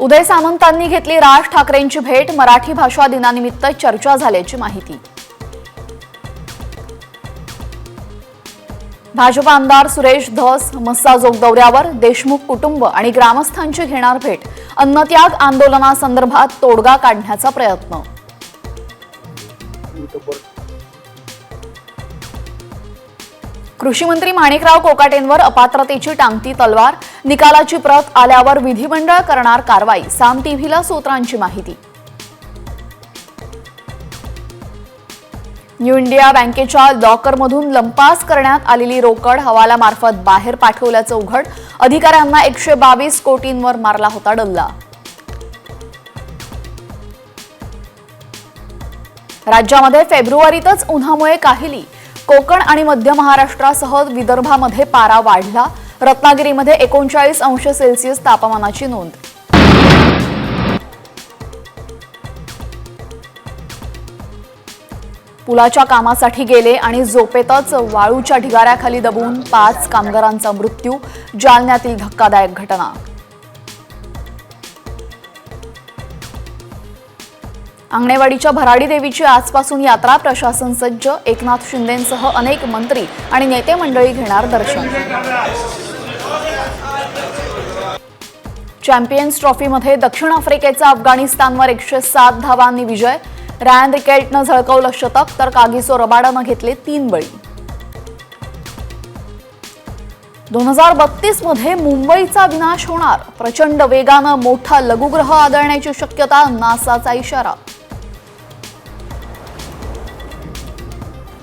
उदय सामंतांनी घेतली राज ठाकरेंची भेट मराठी भाषा दिनानिमित्त चर्चा झाल्याची माहिती. भाजप आमदार सुरेश धस मस्साजोग दौऱ्यावर देशमुख कुटुंब आणि ग्रामस्थांची घेणार भेट. अन्नत्याग आंदोलनासंदर्भात तोडगा काढण्याचा प्रयत्न. कृषी मंत्री माणिकराव कोकाटेंवर अपात्रतेची टांगती तलवार निकालाची प्रत आल्यावर विधिमंडळ करणार कारवाई साम टीव्हीला सूत्रांची माहिती. न्यू इंडिया बँकेच्या लॉकरमधून लंपास करण्यात आलेली रोकड हवालामार्फत बाहेर पाठवल्याचं उघड अधिकाऱ्यांना एकशे बावीस कोटींवर मारला होता डल्ला. राज्यामध्ये फेब्रुवारीतच उन्हामुळे काहिली कोकण आणि मध्य महाराष्ट्रासह विदर्भामध्ये पारा वाढला. रत्नागिरीमध्ये एकोणचाळीस अंश सेल्सिअस तापमानाची नोंद. पुलाच्या कामासाठी गेले आणि झोपेतच वाळूच्या ढिगाऱ्याखाली दबून पाच कामगारांचा मृत्यू जालन्यातील धक्कादायक घटना. आंगणेवाडीच्या भराडी देवीची आजपासून यात्रा प्रशासन सज्ज. एकनाथ शिंदेंसह अनेक मंत्री आणि नेते मंडळी घेणार दर्शन. चॅम्पियन्स ट्रॉफीमध्ये दक्षिण आफ्रिकेचा अफगाणिस्तानवर एकशे सात धावांनी विजय. रॅन रिकेल्टनं झळकवलं शतक तर कागिसो रबाडानं घेतले तीन बळी. दोन हजार बत्तीसमध्ये मुंबईचा विनाश होणार. प्रचंड वेगानं मोठा लघुग्रह आदळण्याची शक्यता नासाचा इशारा.